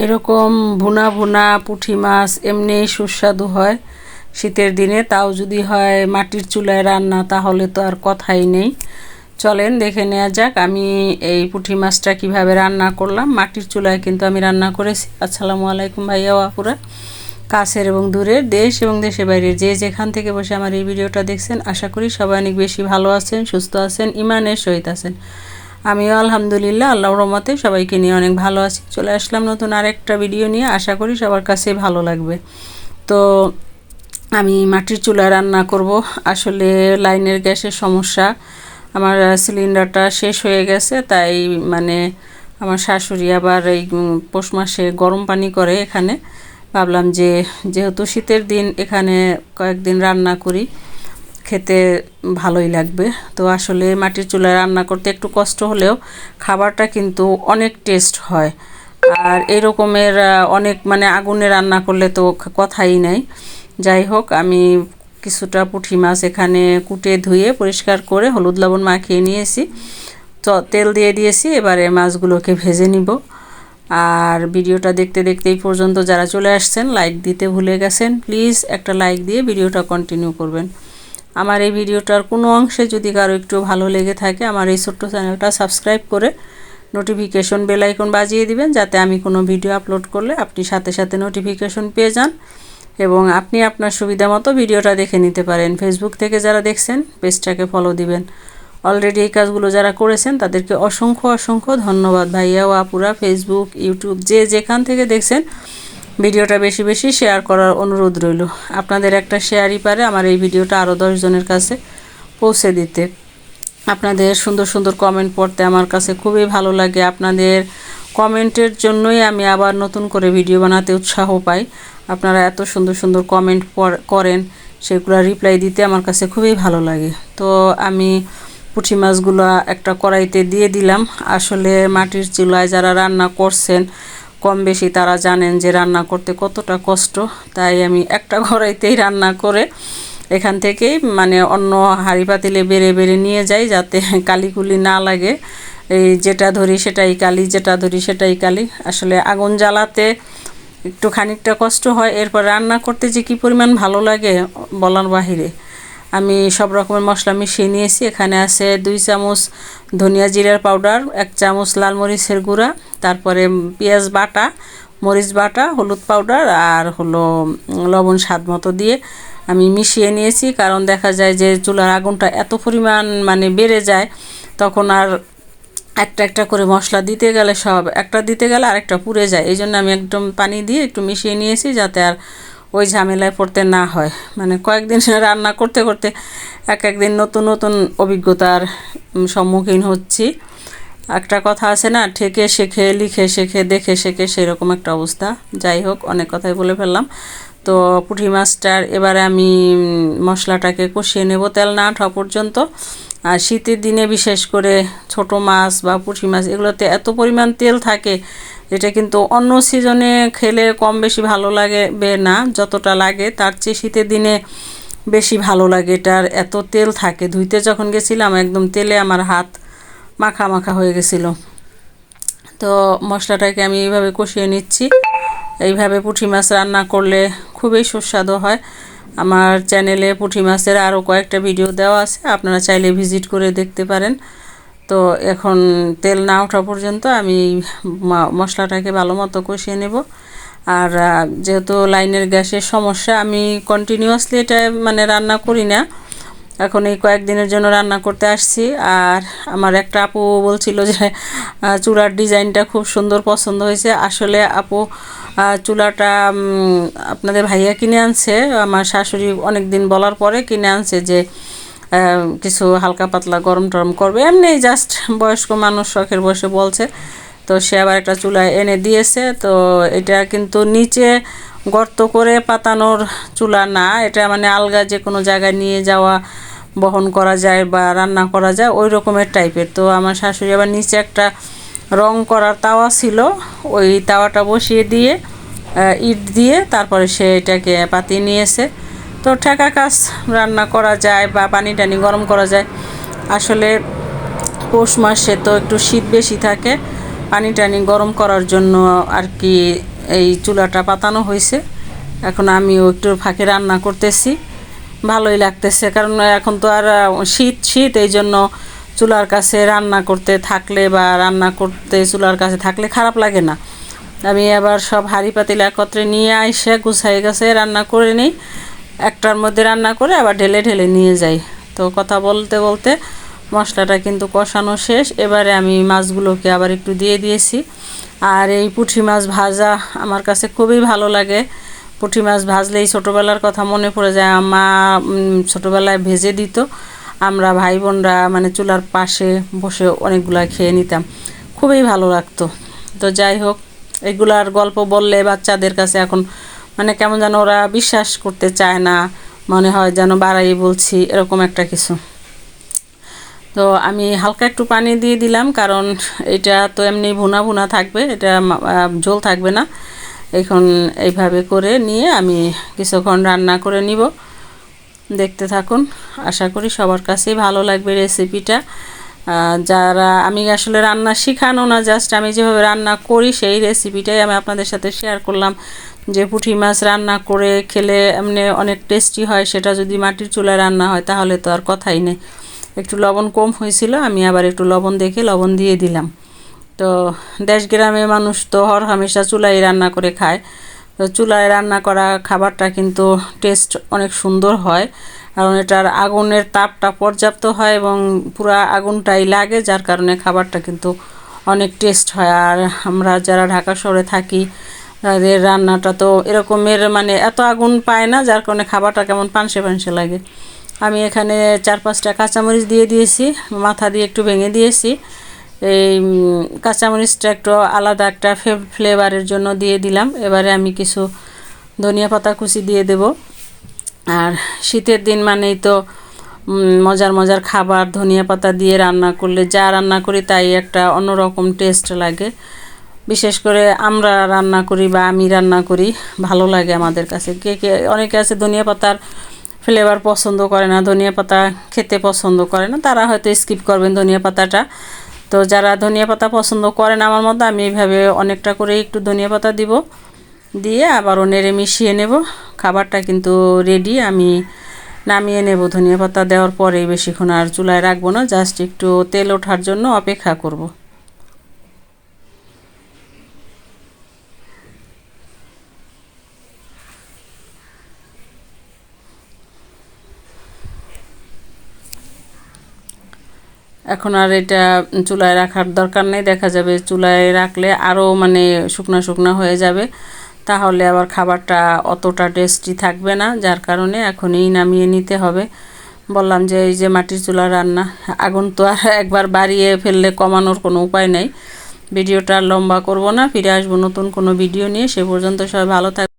এরকম ভুনা ভুনা পুঁটি মাছ এমনিই সুস্বাদু হয়। শীতের দিনে তাও যদি হয় মাটির চুলায় রান্না, তাহলে তো আর কথাই নেই। চলেন দেখে নেওয়া যাক আমি এই পুঁটি মাছটা কীভাবে রান্না করলাম। মাটির চুলায় কিন্তু আমি রান্না করেছি। আসসালামু আলাইকুম ভাইয়া আপুরা। কাছের এবং দূরের দেশ এবং দেশের বাইরের যে যেখান থেকে বসে আমার এই ভিডিওটা দেখছেন, আশা করি সবাই অনেক বেশি ভালো আছেন, সুস্থ আছেন ইমানের সহিত আছেন। আমিও আলহামদুলিল্লাহ আল্লাহ রহমতে সবাইকে নিয়ে অনেক ভালো আছি। চলে আসলাম নতুন আরেকটা ভিডিও নিয়ে, আশা করি সবার কাছে ভালো লাগবে। তো আমি মাটির চুলায় রান্না করব। আসলে লাইনের গ্যাসের সমস্যা, আমার সিলিন্ডারটা শেষ হয়ে গেছে, তাই মানে আমার শাশুড়ি আবার এই পৌষ মাসে গরম পানি করে এখানে। ভাবলাম যে, যেহেতু শীতের দিন, এখানে কয়েকদিন রান্না করি। খেতে ভালোই লাগবে। তো আসলে মাটির চুলায় রান্না করতে একটু কষ্ট হলেও খাবারটা কিন্তু অনেক টেস্ট হয়। আর এরকমের অনেক মানে আগুনে রান্না করলে তো কথাই নাই। যাই হোক, আমি কিছুটা পুঁটি মাছ এখানে কুটে ধুয়ে পরিষ্কার করে হলুদ লবণ মাখিয়ে নিয়েছি। তেল দিয়ে দিয়েছি, এবারে মাছগুলোকে ভেজে নিব। আর ভিডিওটা দেখতে দেখতে এই পর্যন্ত যারা চলে আসছেন, লাইক দিতে ভুলে গেছেন, প্লিজ একটা লাইক দিয়ে ভিডিওটা কন্টিনিউ করবেন। আমার এই ভিডিওটার কোনো অংশে যদি কারও একটু ভালো লেগে থাকে, আমার এই ছোট্ট চ্যানেলটা সাবস্ক্রাইব করে নোটিফিকেশন বেলাইকন বাজিয়ে দিবেন, যাতে আমি কোনো ভিডিও আপলোড করলে আপনি সাথে সাথে নোটিফিকেশন পেয়ে যান এবং আপনি আপনার সুবিধা মতো ভিডিওটা দেখে নিতে পারেন। ফেসবুক থেকে যারা দেখছেন পেজটাকে ফলো দিবেন। অলরেডি এই কাজগুলো যারা করেছেন, তাদেরকে অসংখ্য অসংখ্য ধন্যবাদ। ভাইয়া, ও আপুরা ফেসবুক ইউটিউব যে যেখান থেকে দেখছেন ভিডিওটা বেশি বেশি শেয়ার করার অনুরোধ রইল। আপনাদের একটা শেয়ারই পারে আমার এই ভিডিওটা আরও দশজনের কাছে পৌঁছে দিতে। আপনাদের সুন্দর সুন্দর কমেন্ট পড়তে আমার কাছে খুবই ভালো লাগে। আপনাদের কমেন্টের জন্যই আমি আবার নতুন করে ভিডিও বানাতে উৎসাহ পাই। আপনারা এত সুন্দর সুন্দর কমেন্ট করেন, সেগুলো রিপ্লাই দিতে আমার কাছে খুবই ভালো লাগে। তো আমি পুঁটি মাছগুলো একটা কড়াইতে দিয়ে দিলাম। আসলে মাটির চুলায় যারা রান্না করছেন কম বেশি তারা জানেন যে রান্না করতে কতটা কষ্ট, তাই আমি একটা কড়াইতেই রান্না করে এখান থেকেই মানে অন্য হাঁড়ি পাতিলে বেড়ে বেড়ে নিয়ে যাই যাতে কালিকুলি না লাগে। এই যেটা ধরি সেটাই কালি, যেটা ধরি সেটাই কালি। আসলে আগুন জ্বালাতে একটু খানিকটা কষ্ট হয়, এরপর রান্না করতে যে কী পরিমাণ ভালো লাগে বলার বাহিরে। আমি সব রকমের মশলা মিশিয়ে নিয়েছি। এখানে আছে দুই চামচ ধনিয়া জিরার পাউডার, এক চামচ লাল মরিচের গুঁড়া, তারপরে পেঁয়াজ বাটা, মরিচ বাটা, হলুদ পাউডার আর হলো লবণ স্বাদ মতো দিয়ে আমি মিশিয়ে নিয়েছি। কারণ দেখা যায় যে চুলার আগুনটা এত পরিমাণ মানে বেড়ে যায়, তখন আর একটা একটা করে মশলা দিতে গেলে সব একটা দিতে গেলে আরেকটা পুড়ে যায়। এই জন্য আমি একদম পানি দিয়ে একটু মিশিয়ে নিয়েছি যাতে আর ওই ঝামেলায় পড়তে না হয়। মানে কয়েকদিন রান্না করতে করতে এক একদিন নতুন নতুন অভিজ্ঞতার সম্মুখীন হচ্ছি। একটা কথা আছে না, ঠেকে শেখে, লিখে শেখে, দেখে শেখে সেরকম একটা অবস্থা। যাই হোক, অনেক কথাই বলে ফেললাম। তো পুঁটি মাছটার এবারে আমি মশলাটাকে কষিয়ে নেব তেল না ওঠা পর্যন্ত। আর শীতের দিনে বিশেষ করে ছোট মাছ বা পুঁটি মাছ, এগুলোতে এত পরিমাণ তেল থাকে এটা কিন্তু অন্য সিজনে খেলে কম বেশি ভালো লাগে বে না, যতটা লাগে, তার চেয়ে শীতের দিনে বেশি ভালো লাগে। এটার এত তেল থাকে। ধুইতে যখন গেছিলাম, একদম তেলে আমার হাত মাখা মাখা হয়ে গেছিল। তো মশলাটাকে আমি এইভাবে কষিয়ে নিচ্ছি। এইভাবে পুঁটি মাছ রান্না করলে খুবই সুস্বাদু হয়। আমার চ্যানেলে পুঁটি মাছের আরও কয়েকটা ভিডিও দেওয়া আছে। আপনারা চাইলে ভিজিট করে দেখতে পারেন। তো এখন তেল না ওঠা পর্যন্ত আমি মশলাটাকে ভালো মতো কষিয়ে নেব। আর যেহেতু লাইনের গ্যাসের সমস্যা, আমি কন্টিনিউয়াসলি এটা মানে রান্না করি না। এখন এই কয়েকদিনের জন্য রান্না করতে আসছি। আর আমার একটা আপু বলছিল যে চুলার ডিজাইনটা খুব সুন্দর পছন্দ হয়েছে। আসলে আপু চুলাটা আপনাদের ভাইয়া কিনে আনছে। আমার শাশুড়ি অনেক দিন বলার পরে কিনে আনছে যে কিছু হালকা পাতলা গরম টরম করবে। এমনি জাস্ট বয়স্ক মানুষ শখের বসে বলছে। তো সে আবার একটা চুলায় এনে দিয়েছে। তো এটা কিন্তু নিচে গর্ত করে পাতানোর চুলা না। এটা মানে আলগা যে কোনো জায়গায় নিয়ে যাওয়া, বহন করা যায় বা রান্না করা যায় ওই রকমের টাইপের। তো আমার শাশুড়ি আবার নিচে একটা রং করার তাওয়া ছিল। ওই তাওয়াটা বসিয়ে দিয়ে ইট দিয়ে তারপরে সে এটাকে পাতিয়ে নিয়েছে। তো ঠেকা কাজ রান্না করা যায় বা পানি টানি গরম করা যায়। আসলে পৌষ মাসে তো একটু শীত বেশি থাকে। পানি টানি গরম করার জন্য আর কি এই চুলাটা পাতানো হয়েছে। এখন আমিও একটু ফাঁকে রান্না করতেছি। ভালোই লাগতেছে কারণ এখন তো আর শীত শীত এই জন্য চুলার কাছে রান্না করতে থাকলে বা রান্না করতে চুলার কাছে থাকলে খারাপ লাগে না। আমি আবার সব হাঁড়ি পাতিল একত্রে নিয়ে আইসে গুছাই গেছে রান্না করে নিই। একটার মধ্যে রান্না করে আবার ঢেলে ঢেলে নিয়ে যাই। তো কথা বলতে বলতে মশলাটা কিন্তু কষানো শেষ। এবারে আমি মাছগুলোকে আবার একটু দিয়ে দিয়েছি। আর এই পুঁটি মাছ ভাজা আমার কাছে খুবই ভালো লাগে। পুঁটি মাছ ভাজলেই ছোটোবেলার কথা মনে পড়ে যায়। মা ছোটোবেলায় ভেজে দিত। আমরা ভাই বোনরা মানে চুলার পাশে বসে অনেকগুলা খেয়ে নিতাম। খুবই ভালো লাগতো। তো যাই হোক, এগুলার গল্প বললে বাচ্চাদের কাছে এখন মানে কেমন যেন ওরা বিশ্বাস করতে চায় না, মনে হয় যেন বাড়াই বলছি, এরকম একটা কিছু। তো আমি হালকা একটু পানি দিয়ে দিলাম, কারণ এটা তো এমনি ভুনা ভুনা থাকবে, এটা ঝোল থাকবে না। এখন এইভাবে করে নিয়ে আমি কিছুক্ষণ রান্না করে নিব। দেখতে থাকুন, আশা করি সবার কাছেই ভালো লাগবে রেসিপিটা। যারা, আমি আসলে রান্না শেখানো না, জাস্ট আমি যেভাবে রান্না করি সেই রেসিপিটাই আমি আপনাদের সাথে শেয়ার করলাম। যে পুঁটি মাছ রান্না করে খেলে এমনি অনেক টেস্টি হয়, সেটা যদি মাটির চুলায় রান্না হয়, তাহলে তো আর কথাই নেই। একটু লবণ কম হয়েছিল, আমি আবার একটু লবণ দেখে লবণ দিয়ে দিলাম। তো দেশ গ্রামে মানুষ তো হর হামেশা চুলায় রান্না করে খায়। তো চুলায় রান্না করা খাবারটা কিন্তু টেস্ট অনেক সুন্দর হয়। কারণ এটার আগুনের তাপটা পর্যাপ্ত হয় এবং পুরা আগুনটাই লাগে, যার কারণে খাবারটা কিন্তু অনেক টেস্ট হয়। আর আমরা যারা ঢাকা শহরে থাকি তাদের রান্নাটা তো এরকমের মানে এত আগুন পায় না, যার কারণে খাবারটা কেমন পানসে পানসে লাগে। আমি এখানে চার পাঁচটা কাঁচামরিচ দিয়ে দিয়েছি, মাথা দিয়ে একটু ভেঙে দিয়েছি। এই কাঁচামরিচটা একটু আলাদা একটা ফ্লেভারের জন্য দিয়ে দিলাম। এবারে আমি কিছু ধনিয়া পাতা কুচি দিয়ে দেব। আর শীতের দিন মানেই তো মজার মজার খাবার ধনিয়া পাতা দিয়ে রান্না করলে, যা রান্না করি তাই একটা অন্যরকম টেস্ট লাগে। বিশেষ করে আমরা রান্না করি বা আমি রান্না করি, ভালো লাগে আমাদের কাছে। কে কে, অনেকে আছে ধনিয়া পাতার ফ্লেভার পছন্দ করে না, ধনিয়া পাতা খেতে পছন্দ করে না, তারা হয়তো স্কিপ করবেন ধনিয়া পাতাটা। তো যারা ধনিয়া পাতা পছন্দ করেন আমার মতো আমি এইভাবে অনেকটা করে একটু ধনিয়া পাতা দিব। দিয়ে আবারও নেড়ে মিশিয়ে নেব। খাবারটা কিন্তু রেডি আমি নামিয়ে নেব। ধনিয়া পাতা দেওয়ার পরেই বেশিক্ষণ আর চুলায় রাখব না জাস্ট একটু তেল ওঠার জন্য অপেক্ষা করব। এখন আর এটা চুলায় রাখার দরকার নেই। দেখা যাবে চুলায় রাখলে আরও মানে শুকনো শুকনো হয়ে যাবে। তাহলে আবার খাবারটা অতটা টেস্টি থাকবে না, যার কারণে এখনই নামিয়ে নিতে হবে। বললাম যে এই যে মাটির চুলা রান্না, আগুন তো আর একবার বাড়িয়ে ফেললে কমানোর কোনো উপায় নেই। ভিডিওটা লম্বা করব না, ফিরে আসব নতুন কোনো ভিডিও নিয়ে। সে পর্যন্ত সবাই ভালো থাকবে